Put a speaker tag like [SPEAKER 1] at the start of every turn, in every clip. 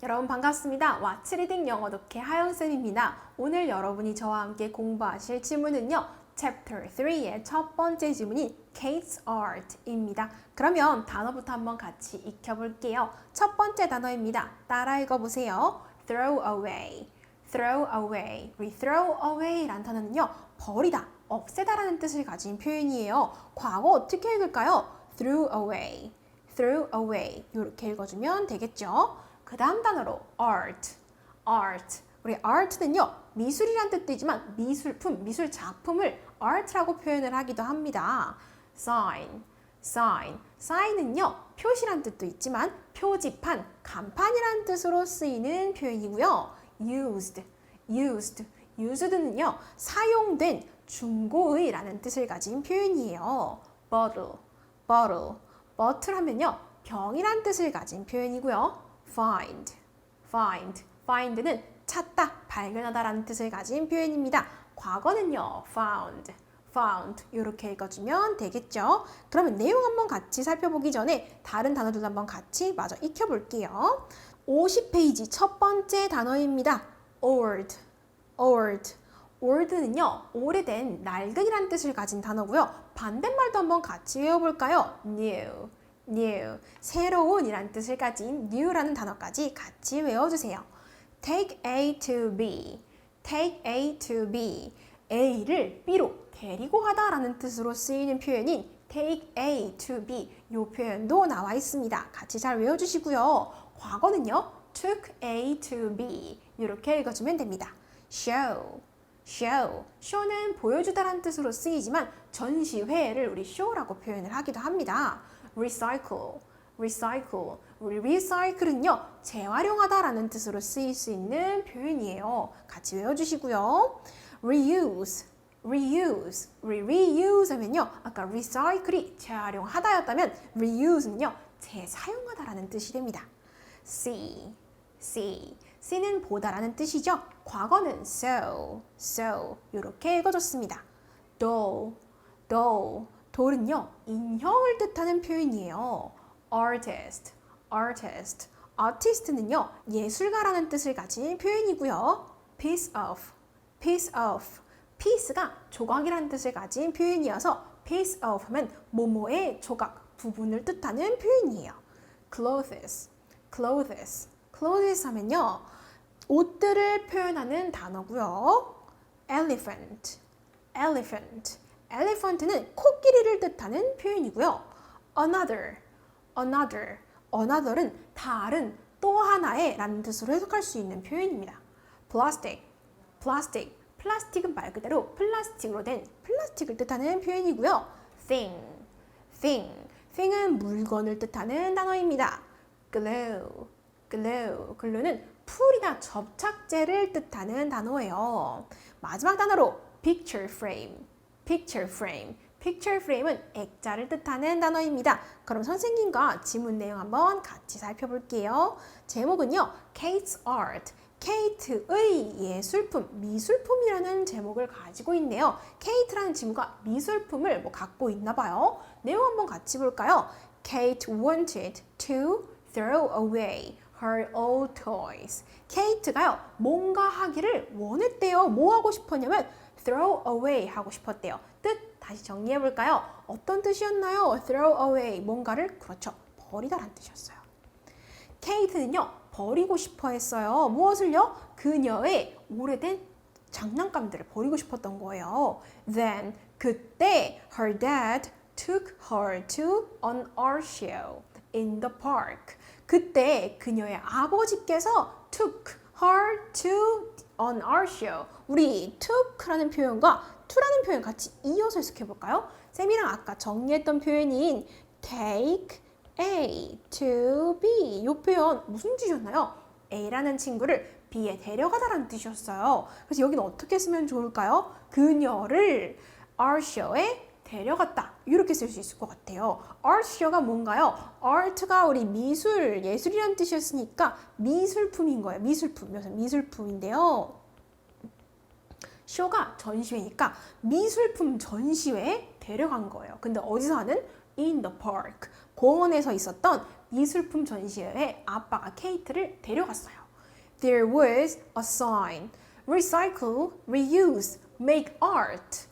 [SPEAKER 1] 여러분 반갑습니다. 왓츠 리딩 영어 독해 하영쌤입니다. 오늘 여러분이 저와 함께 공부하실 지문은요. Chapter 3의 첫 번째 지문인 Kate's Art입니다. 그러면 단어부터 한번 같이 익혀볼게요. 첫 번째 단어입니다. 따라 읽어보세요. Throw away, throw away. 우리 throw away라는 단어는요. 버리다, 없애다 라는 뜻을 가진 표현이에요. 과거 어떻게 읽을까요? threw away, threw away. 이렇게 읽어주면 되겠죠. 그 다음 단어로 art, art. 우리 art는요, 미술이란 뜻도 있지만 미술품, 미술 작품을 art라고 표현을 하기도 합니다. sign, sign. sign은요, 표시란 뜻도 있지만 표지판, 간판이란 뜻으로 쓰이는 표현이고요. used, used. used는요, 사용된 중고의라는 뜻을 가진 표현이에요. bottle, bottle. bottle 하면요, 병이란 뜻을 가진 표현이고요. Find, find, find는 찾다, 발견하다라는 뜻을 가진 표현입니다. 과거는요, found, found 이렇게 읽어주면 되겠죠. 그러면 내용 한번 같이 살펴보기 전에 다른 단어들도 한번 같이 마저 익혀볼게요. 50페이지 첫 번째 단어입니다. old, old. old는요, 오래된, 낡은이라는 뜻을 가진 단어고요. 반대말도 한번 같이 외워볼까요? new, new, 새로운이라는 뜻을 가진 new라는 단어까지 같이 외워주세요. take A to B, take A to B, A를 B로 데리고 가다라는 뜻으로 쓰이는 표현인 take A to B 이 표현도 나와 있습니다. 같이 잘 외워주시고요. 과거는요, took A to B 이렇게 읽어주면 됩니다. show, show. show는 보여주다라는 뜻으로 쓰이지만 전시회를 우리 show라고 표현을 하기도 합니다. Recycle, recycle. recycle은요, 재활용하다라는 뜻으로 쓰일 수 있는 표현이에요. 같이 외워주시고요. reuse, reuse. 우리 reuse 하면요, 아까 recycle이 재활용하다였다면 reuse는요, 재사용하다라는 뜻이 됩니다. see, see. see는 보다라는 뜻이죠. 과거는 so, so 이렇게 읽어줬습니다. doll, doll. Doll은요 인형을 뜻하는 표현이에요. artist, artist. artist는요 예술가라는 뜻을 가진 표현이고요. piece of, piece of. piece가 조각이라는 뜻을 가진 표현이어서 piece of 하면 모모의 조각 부분을 뜻하는 표현이에요. clothes, clothes. clothes 하면요 옷들을 표현하는 단어고요. elephant, elephant. Elephant는 코끼리를 뜻하는 표현이고요. another, another. another은 다른 또 하나의 라는 뜻으로 해석할 수 있는 표현입니다. plastic, plastic. 플라스틱은 말 그대로 플라스틱으로 된 플라스틱을 뜻하는 표현이고요. thing, thing. thing은 물건을 뜻하는 단어입니다. glue, glue. glue는 풀이나 접착제를 뜻하는 단어예요. 마지막 단어로 picture frame, picture frame. picture frame은 액자를 뜻하는 단어입니다. 그럼 선생님과 지문 내용 한번 같이 살펴볼게요. 제목은요, Kate's Art. 케이트의 예술품, 미술품이라는 제목을 가지고 있네요. 케이트라는 친구가 미술품을 뭐 갖고 있나 봐요. 내용 한번 같이 볼까요? Kate wanted to throw away her old toys. 케이트가요, 뭔가 하기를 원했대요. 뭐 하고 싶었냐면 throw away 하고 싶었대요. 뜻 다시 정리해 볼까요? 어떤 뜻이었나요? throw away 뭔가를 그렇죠. 버리다라는 뜻이었어요. 케이트는요, 버리고 싶어 했어요. 무엇을요? 그녀의 오래된 장난감들을 버리고 싶었던 거예요. Then, 그때 her dad took her to an art show in the park. 그때 그녀의 아버지께서 took her to an art show. 우리 took라는 표현과 to라는 표현 같이 이어서 해석해 볼까요? 쌤이랑 아까 정리했던 표현인 take A to B 이 표현 무슨 뜻이었나요? A라는 친구를 B에 데려가다라는 뜻이었어요. 그래서 여기는 어떻게 쓰면 좋을까요? 그녀를 art show에 데려갔다 이렇게 쓸 수 있을 것 같아요. art show가 뭔가요? art가 우리 미술, 예술이라는 뜻이었으니까 미술품인 거예요. 미술품, 미술품인데요. 쇼가 전시회니까 미술품 전시회에 데려간 거예요. 근데 어디서 하는? In the park. 공원에서 있었던 미술품 전시회에 아빠가 케이트를 데려갔어요. There was a sign. Recycle, reuse, make art.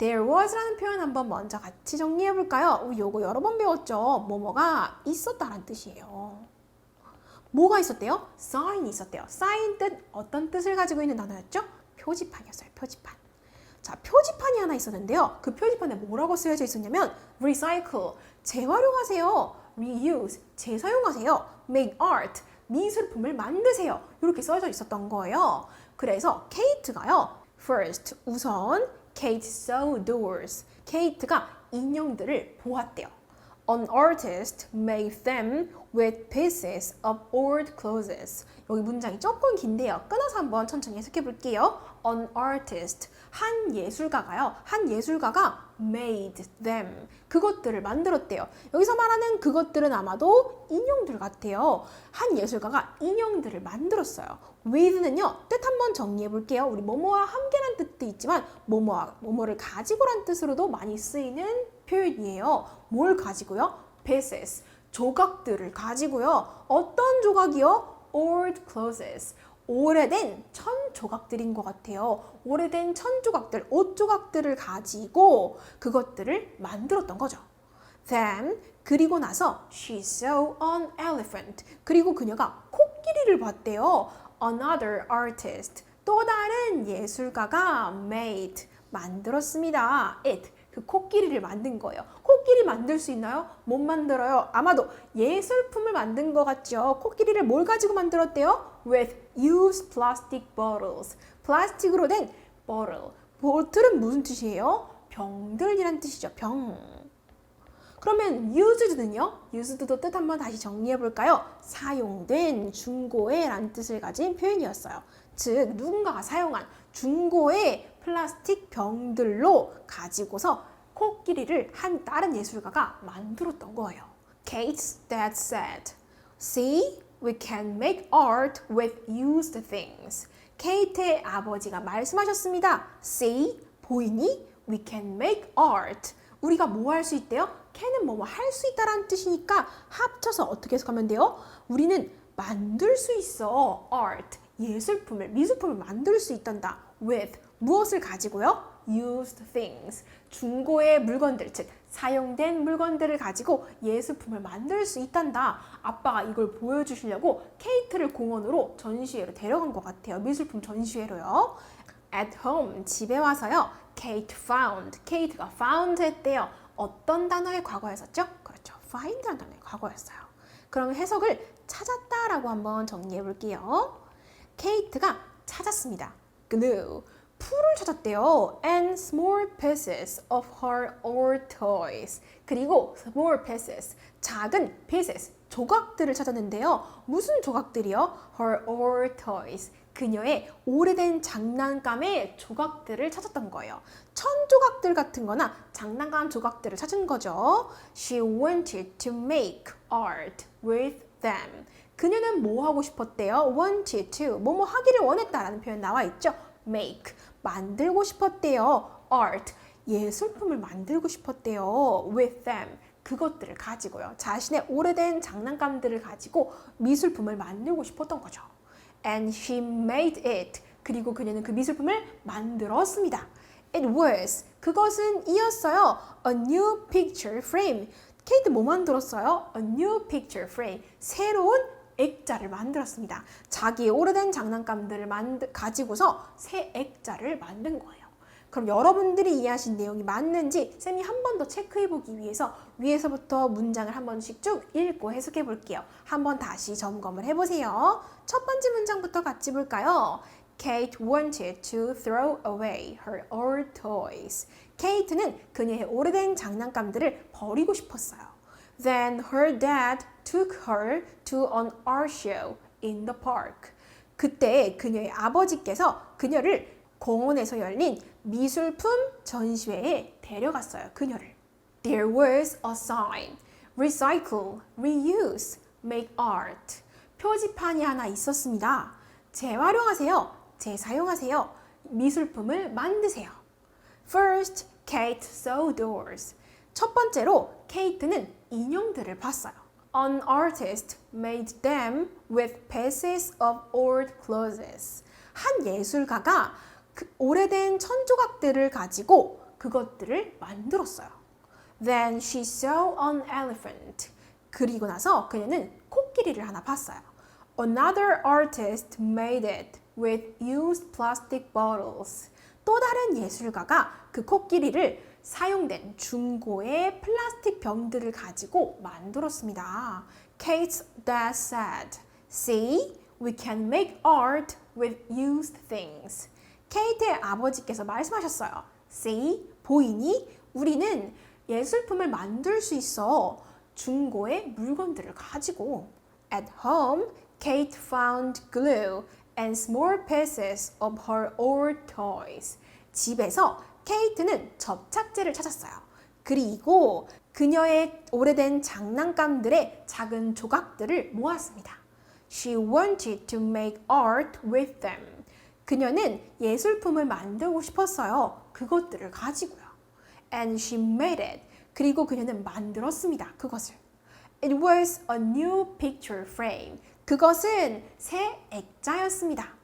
[SPEAKER 1] There was라는 표현 한번 먼저 같이 정리해 볼까요? 요거 여러 번 배웠죠. 뭐뭐가 있었다라는 뜻이에요. 뭐가 있었대요? sign이 있었대요. sign 뜻 어떤 뜻을 가지고 있는 단어였죠? 표지판이었어요. 표지판. 자, 표지판이 하나 있었는데요. 그 표지판에 뭐라고 쓰여져 있었냐면 recycle, 재활용하세요. reuse, 재사용하세요. make art, 미술품을 만드세요. 이렇게 써져 있었던 거예요. 그래서 케이트가요. first, 우선 Kate saw doors. 케이트가 인형들을 보았대요. An artist made them with pieces of old clothes. 여기 문장이 조금 긴데요. 끊어서 한번 천천히 해석해 볼게요. An artist, 한 예술가가요. 한 예술가가 made them. 그것들을 만들었대요. 여기서 말하는 그것들은 아마도 인형들 같아요. 한 예술가가 인형들을 만들었어요. with는요, 뜻 한번 정리해 볼게요. 우리 뭐뭐와 함께란 뜻도 있지만 뭐뭐와 뭐뭐를 가지고란 뜻으로도 많이 쓰이는 표현이에요. 뭘 가지고요? pieces, 조각들을 가지고요. 어떤 조각이요? old clothes. 오래된 천 조각들인 것 같아요. 오래된 천 조각들, 옷 조각들을 가지고 그것들을 만들었던 거죠. Then 그리고 나서 she saw an elephant. 그리고 그녀가 코끼리를 봤대요. Another artist. 또 다른 예술가가 made 만들었습니다. It 그 코끼리를 만든 거예요. 코끼리 만들 수 있나요? 못 만들어요. 아마도 예술품을 만든 것 같죠. 코끼리를 뭘 가지고 만들었대요? With used plastic bottles. 플라스틱으로 된 bottle. 보틀은 무슨 뜻이에요? 병들이란 뜻이죠. 병. 그러면 used는요? used도 뜻 한번 다시 정리해 볼까요? 사용된 중고의라는 뜻을 가진 표현이었어요. 즉 누군가가 사용한 중고의 플라스틱 병들로 가지고서 코끼리를 한 다른 예술가가 만들었던 거예요. Kate's dad said, "See, we can make art with used things." 케이트의 아버지가 말씀하셨습니다. See, 보이니? We can make art. 우리가 뭐 할 수 있대요? can은 뭐뭐 할 수 있다라는 뜻이니까 합쳐서 어떻게 해석하면 돼요? 우리는 만들 수 있어. art. 예술품을, 미술품을 만들 수 있단다. with. 무엇을 가지고요? used things. 중고의 물건들, 즉, 사용된 물건들을 가지고 예술품을 만들 수 있단다. 아빠가 이걸 보여주시려고 케이트를 공원으로 전시회로 데려간 것 같아요. 미술품 전시회로요. At home, 집에 와서요. Kate found. 케이트가 found 했대요. 어떤 단어의 과거였었죠? 그렇죠. find라는 단어의 과거였어요. 그럼 해석을 찾았다라고 한번 정리해 볼게요. 케이트가 찾았습니다. glue. 풀을 찾았대요. and small pieces of her old toys. 그리고 small pieces, 작은 pieces, 조각들을 찾았는데요. 무슨 조각들이요? her old toys. 그녀의 오래된 장난감의 조각들을 찾았던 거예요. 천 조각들 같은 거나 장난감 조각들을 찾은 거죠. She wanted to make art with them. 그녀는 뭐 하고 싶었대요? wanted to. 뭐뭐 하기를 원했다라는 표현 나와 있죠. make. 만들고 싶었대요. art. 예술품을 만들고 싶었대요. with them. 그것들을 가지고요. 자신의 오래된 장난감들을 가지고 미술품을 만들고 싶었던 거죠. And she made it. 그리고 그녀는 그 미술품을 만들었습니다. It was. 그것은 이었어요. A new picture frame. 케이트 뭐 만들었어요? A new picture frame. 새로운 액자를 만들었습니다. 자기의 오래된 장난감들을 만드, 가지고서 새 액자를 만든 거예요. 그럼 여러분들이 이해하신 내용이 맞는지 쌤이 한 번 더 체크해 보기 위해서 위에서부터 문장을 한 번씩 쭉 읽고 해석해 볼게요. 한 번 다시 점검을 해 보세요. 첫 번째 문장부터 같이 볼까요? Kate wanted to throw away her old toys. 케이트는 그녀의 오래된 장난감들을 버리고 싶었어요. Then her dad took her to an art show in the park. 그때 그녀의 아버지께서 그녀를 공원에서 열린 미술품 전시회에 데려갔어요. 그녀를. There was a sign. Recycle, reuse, make art. 표지판이 하나 있었습니다. 재활용하세요. 재사용하세요. 미술품을 만드세요. First, Kate saw doors. 첫 번째로 케이트는 인형들을 봤어요. An artist made them with pieces of old clothes. 한 예술가가 그 오래된 천조각들을 가지고 그것들을 만들었어요. Then she saw an elephant. 그리고 나서 그녀는 코끼리를 하나 봤어요. Another artist made it with used plastic bottles. 또 다른 예술가가 그 코끼리를 사용된 중고의 플라스틱 병들을 가지고 만들었습니다. Kate's dad said, See, we can make art with used things. 케이트의 아버지께서 말씀하셨어요. See, 보이니? 우리는 예술품을 만들 수 있어. 중고의 물건들을 가지고. At home, Kate found glue and small pieces of her old toys. 집에서 케이트는 접착제를 찾았어요. 그리고 그녀의 오래된 장난감들의 작은 조각들을 모았습니다. She wanted to make art with them. 그녀는 예술품을 만들고 싶었어요. 그것들을 가지고요. And she made it. 그리고 그녀는 만들었습니다. 그것을. It was a new picture frame. 그것은 새 액자였습니다.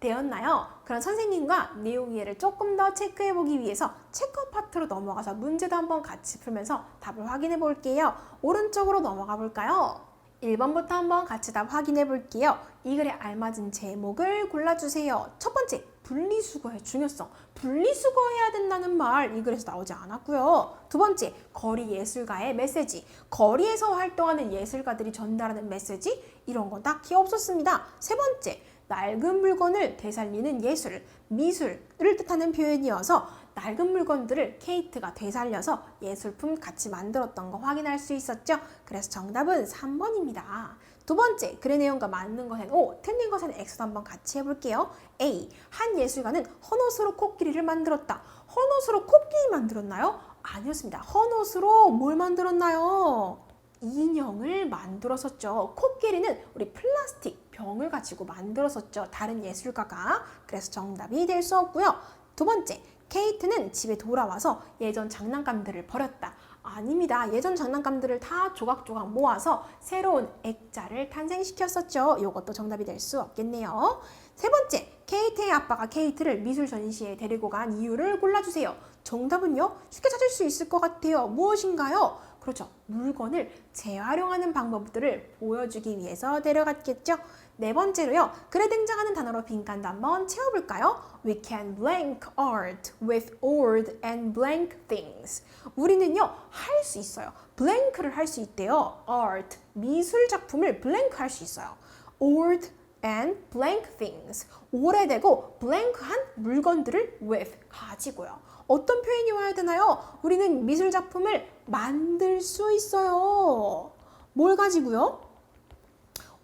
[SPEAKER 1] 되었나요? 그럼 선생님과 내용 이해를 조금 더 체크해 보기 위해서 체크 파트로 넘어가서 문제도 한번 같이 풀면서 답을 확인해 볼게요. 오른쪽으로 넘어가 볼까요? 1번부터 한번 같이 답 확인해 볼게요. 이 글에 알맞은 제목을 골라주세요. 첫 번째, 분리수거의 중요성. 분리수거해야 된다는 말 이 글에서 나오지 않았고요. 두 번째, 거리 예술가의 메시지. 거리에서 활동하는 예술가들이 전달하는 메시지 이런 건 딱히 없었습니다. 세 번째, 낡은 물건을 되살리는 예술, 미술을 뜻하는 표현이어서 낡은 물건들을 케이트가 되살려서 예술품 같이 만들었던 거 확인할 수 있었죠. 그래서 정답은 3번입니다. 두 번째, 글의 내용과 맞는 것은 O, 틀린 것은 X도 한번 같이 해볼게요. A, 한 예술가는 헌옷으로 코끼리를 만들었다. 헌옷으로 코끼리 만들었나요? 아니었습니다. 헌옷으로 뭘 만들었나요? 인형을 만들었었죠. 코끼리는 우리 플라스틱 병을 가지고 만들었었죠. 다른 예술가가. 그래서 정답이 될 수 없고요. 두 번째, 케이트는 집에 돌아와서 예전 장난감들을 버렸다. 아닙니다. 예전 장난감들을 다 조각조각 모아서 새로운 액자를 탄생시켰었죠. 이것도 정답이 될 수 없겠네요. 세 번째, 케이트의 아빠가 케이트를 미술 전시회에 데리고 간 이유를 골라주세요. 정답은요, 쉽게 찾을 수 있을 것 같아요. 무엇인가요? 그렇죠. 물건을 재활용하는 방법들을 보여주기 위해서 데려갔겠죠. 네 번째로요. 글에 등장하는 단어로 빈칸도 한번 채워볼까요? We can blank art with old and blank things. 우리는요, 할 수 있어요. blank를 할 수 있대요. art, 미술 작품을 blank 할 수 있어요. old and blank things. 오래되고 blank한 물건들을 with 가지고요. 어떤 표현이 와야 되나요? 우리는 미술 작품을 만들 수 있어요. 뭘 가지고요?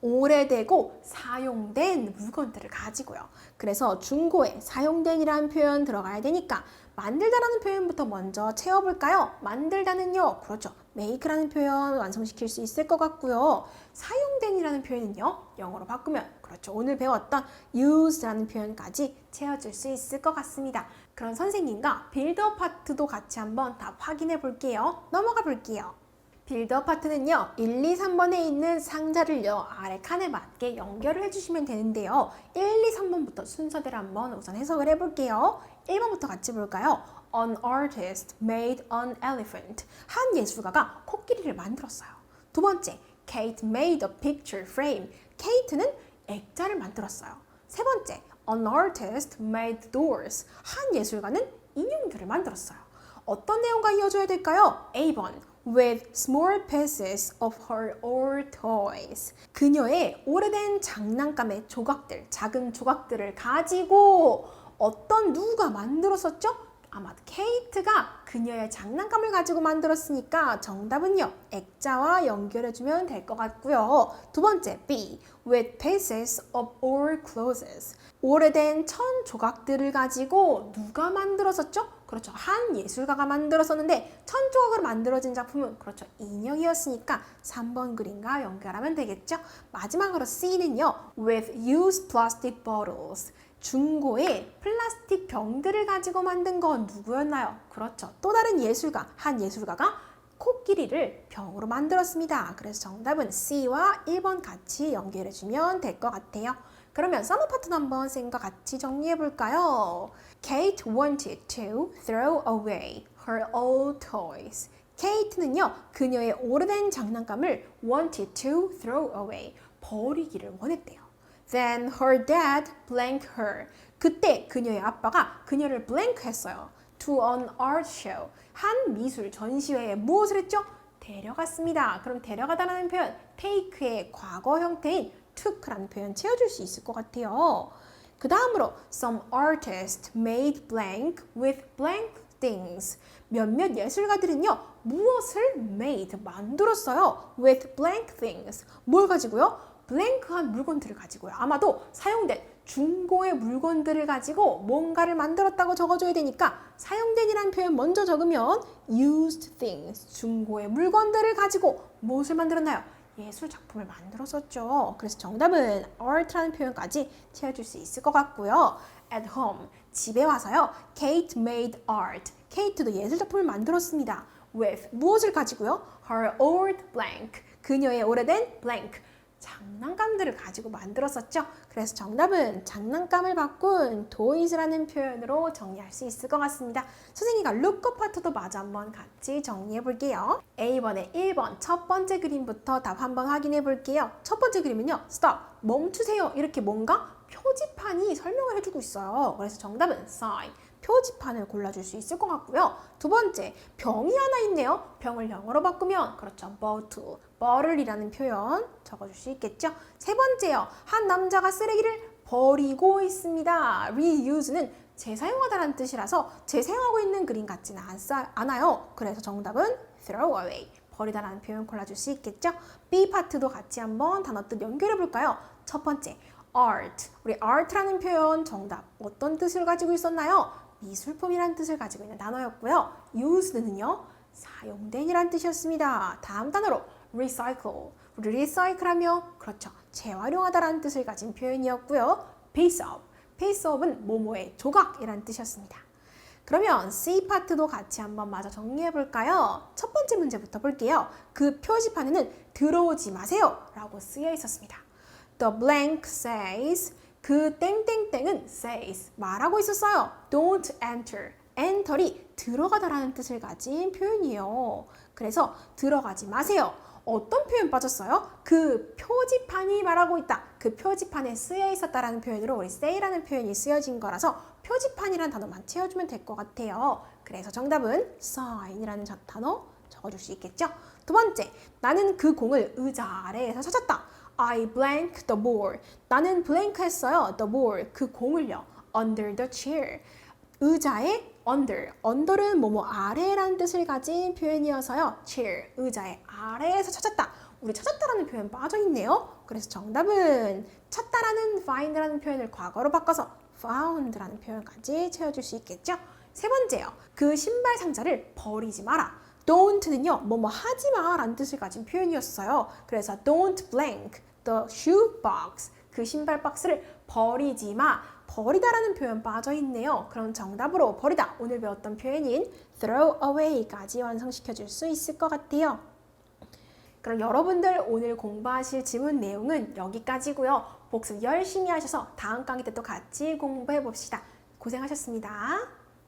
[SPEAKER 1] 오래되고 사용된 물건들을 가지고요. 그래서 중고에 사용된이라는 표현 들어가야 되니까 만들다라는 표현부터 먼저 채워볼까요? 만들다는요, 그렇죠. make라는 표현 완성시킬 수 있을 것 같고요. 사용된이라는 표현은요, 영어로 바꾸면 그렇죠. 오늘 배웠던 use라는 표현까지 채워줄 수 있을 것 같습니다. 그럼 선생님과 빌드업 파트도 같이 한번 다 확인해 볼게요. 넘어가 볼게요. 빌드업 파트는요, 1, 2, 3번에 있는 상자를요, 아래 칸에 맞게 연결을 해주시면 되는데요. 1, 2, 3번부터 순서대로 한번 우선 해석을 해볼게요. 1번부터 같이 볼까요? An artist made an elephant. 한 예술가가 코끼리를 만들었어요. 두 번째, Kate made a picture frame. 케이트는 액자를 만들었어요. 세 번째, An artist made doors. 한 예술가는 인형들을 만들었어요. 어떤 내용과 이어져야 될까요? A번 with small pieces of her old toys. 그녀의 오래된 장난감의 조각들, 작은 조각들을 가지고 어떤 누가 만들었었죠? 아마 케이트가 그녀의 장난감을 가지고 만들었으니까 정답은요. 액자와 연결해주면 될 것 같고요. 두 번째 B. With pieces of old clothes. 오래된 천 조각들을 가지고 누가 만들었었죠? 그렇죠. 한 예술가가 만들었었는데 천 조각으로 만들어진 작품은 그렇죠. 인형이었으니까 3번 그림과 연결하면 되겠죠. 마지막으로 C는요. With used plastic bottles. 중고의 플라스틱 병들을 가지고 만든 건 누구였나요? 그렇죠. 또 다른 예술가, 한 예술가가 코끼리를 병으로 만들었습니다. 그래서 정답은 C와 1번 같이 연결해주면 될 것 같아요. 그러면 서머 파트도 한번 쌤과 같이 정리해 볼까요? Kate wanted to throw away her old toys. 케이트는요, 그녀의 오래된 장난감을 wanted to throw away, 버리기를 원했대요. Then her dad blanked her. 그때 그녀의 아빠가 그녀를 blank 했어요. To an art show. 한 미술 전시회에 무엇을 했죠? 데려갔습니다. 그럼 데려가다라는 표현, take의 과거 형태인 took라는 표현 채워줄 수 있을 것 같아요. 그 다음으로 some artist made blank with blank things. 몇몇 예술가들은요 무엇을 made 만들었어요 with blank things. 뭘 가지고요? 블랭크한 물건들을 가지고요. 아마도 사용된 중고의 물건들을 가지고 뭔가를 만들었다고 적어줘야 되니까 사용된이라는 표현 먼저 적으면 used things 중고의 물건들을 가지고 무엇을 만들었나요? 예술 작품을 만들었었죠. 그래서 정답은 art라는 표현까지 채워줄 수 있을 것 같고요. At home 집에 와서요. Kate made art. 케이트도 예술 작품을 만들었습니다. With 무엇을 가지고요? Her old blank. 그녀의 오래된 blank. 장난감들을 가지고 만들었었죠. 그래서 정답은 장난감을 바꾼 toys라는 표현으로 정리할 수 있을 것 같습니다. 선생님과 lookup 파트도 마저 한번 같이 정리해 볼게요. A번의 1번 첫 번째 그림부터 답 한번 확인해 볼게요. 첫 번째 그림은요. stop, 멈추세요. 이렇게 뭔가 표지판이 설명을 해주고 있어요. 그래서 정답은 sign. 표지판을 골라줄 수 있을 것 같고요. 두 번째, 병이 하나 있네요. 병을 영어로 바꾸면 그렇죠. bottle, bottle이라는 표현 적어줄 수 있겠죠. 세 번째요, 한 남자가 쓰레기를 버리고 있습니다. reuse는 재사용하다라는 뜻이라서 재사용하고 있는 그림 같지는 않- 않아요. 그래서 정답은 throw away, 버리다라는 표현 골라줄 수 있겠죠. B 파트도 같이 한번 단어 뜻 연결해 볼까요? 첫 번째, art. 우리 art라는 표현 정답 어떤 뜻을 가지고 있었나요? 미술품이라는 뜻을 가지고 있는 단어였고요. used는요. 사용된이란 뜻이었습니다. 다음 단어로 recycle. 우리 recycle하면 그렇죠. 재활용하다라는 뜻을 가진 표현이었고요. piece of. piece of은 뭐뭐의 조각이라는 뜻이었습니다. 그러면 C 파트도 같이 한번 마저 정리해 볼까요? 첫 번째 문제부터 볼게요. 그 표지판에는 들어오지 마세요 라고 쓰여 있었습니다. The blank says 그 땡땡땡은 says 말하고 있었어요. Don't enter. enter이 들어가다라는 뜻을 가진 표현이에요. 그래서 들어가지 마세요. 어떤 표현 빠졌어요? 그 표지판이 말하고 있다. 그 표지판에 쓰여 있었다라는 표현으로 우리 say라는 표현이 쓰여진 거라서 표지판이라는 단어만 채워주면 될 것 같아요. 그래서 정답은 sign이라는 자- 단어 적어줄 수 있겠죠? 두 번째, 나는 그 공을 의자 아래에서 찾았다. I blank the ball. 나는 blank 했어요. the ball. 그 공을요. under the chair. 의자의 under. under는 뭐뭐 아래라는 뜻을 가진 표현이어서요. chair. 의자의 아래에서 찾았다. 우리 찾았다라는 표현 빠져 있네요. 그래서 정답은 찾다라는 find라는 표현을 과거로 바꿔서 found라는 표현까지 채워줄 수 있겠죠. 세 번째요. 그 신발 상자를 버리지 마라. Don't는요, 뭐뭐 하지 마 라는 뜻을 가진 표현이었어요. 그래서 don't blank the shoe box. 그 신발 박스를 버리지 마. 버리다라는 표현 빠져 있네요. 그럼 정답으로 버리다. 오늘 배웠던 표현인 throw away까지 완성시켜 줄 수 있을 것 같아요. 그럼 여러분들 오늘 공부하실 지문 내용은 여기까지고요. 복습 열심히 하셔서 다음 강의 때 또 같이 공부해 봅시다. 고생하셨습니다.